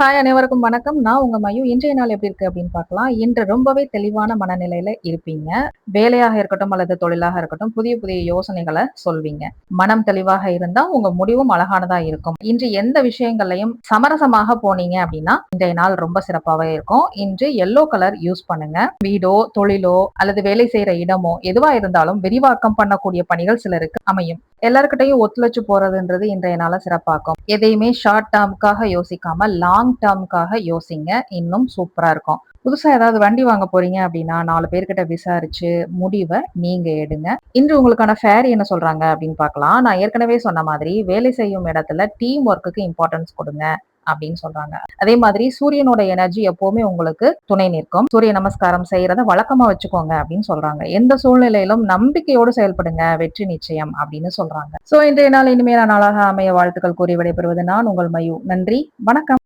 Hi அனைவருக்கும் வணக்கம். நான் உங்க மயு. இன்றைய நாள் எப்படி இருக்கு அப்படின்னு பார்க்கலாம். இன்று ரொம்பவே தெளிவான மனநிலையில இருப்பீங்க. வேலையாக இருக்கட்டும் அல்லது தொழிலாக இருக்கட்டும் புதிய புதிய யோசனைகளை சொல்வீங்க. மனம் தெளிவாக இருந்தா உங்க முடிவும் அழகானதா இருக்கும். இன்று எந்த விஷயங்களையும் சமரசமாக போனீங்க அப்படின்னா இன்றைய நாள் ரொம்ப சிறப்பாகவே இருக்கும். இன்று எல்லோ கலர் யூஸ் பண்ணுங்க. வீடோ தொழிலோ அல்லது வேலை செய்யற இடமோ எதுவா இருந்தாலும் விரிவாக்கம் பண்ணக்கூடிய பணிகள் சிலருக்கு அமையும். எல்லாருக்கிட்டையும் ஒத்துழைச்சு போறதுன்றது இன்றைய நாள சிறப்பாக்கும். எதையுமே ஷார்ட் டேர்முக்காக யோசிக்காம லாங் டேர்முக்காக யோசிங்க. இன்னும் சூப்பரா இருக்கும். புதுசா ஏதாவது வண்டி வாங்க போறீங்க அப்படின்னா நாலு பேர்கிட்ட விசாரிச்சு முடிவை நீங்க எடுங்க. இன்று உங்களுக்கான ஃபேர் என்ன சொல்றாங்க அப்படின்னு பார்க்கலாம். நான் ஏற்கனவே சொன்ன மாதிரி வேலை செய்யும் இடத்துல டீம் ஒர்க்குக்கு இம்பார்ட்டன்ஸ் கொடுங்க. அப்படின்னு சொல்றாங்க. அதே மாதிரி சூரியனோட எனர்ஜி எப்பவுமே உங்களுக்கு துணை நிற்கும். சூரிய நமஸ்காரம் செய்யறத வழக்கமா வச்சுக்கோங்க அப்படின்னு சொல்றாங்க. எந்த சூழ்நிலையிலும் நம்பிக்கையோடு செயல்படுங்க. வெற்றி நிச்சயம் அப்படின்னு சொல்றாங்க. சோ இன்றைய நாள் இனிமையான நாளாக அமைய வாழ்த்துக்கள் கூறி விடைபெறுவது நான் உங்கள் மயு. நன்றி. வணக்கம்.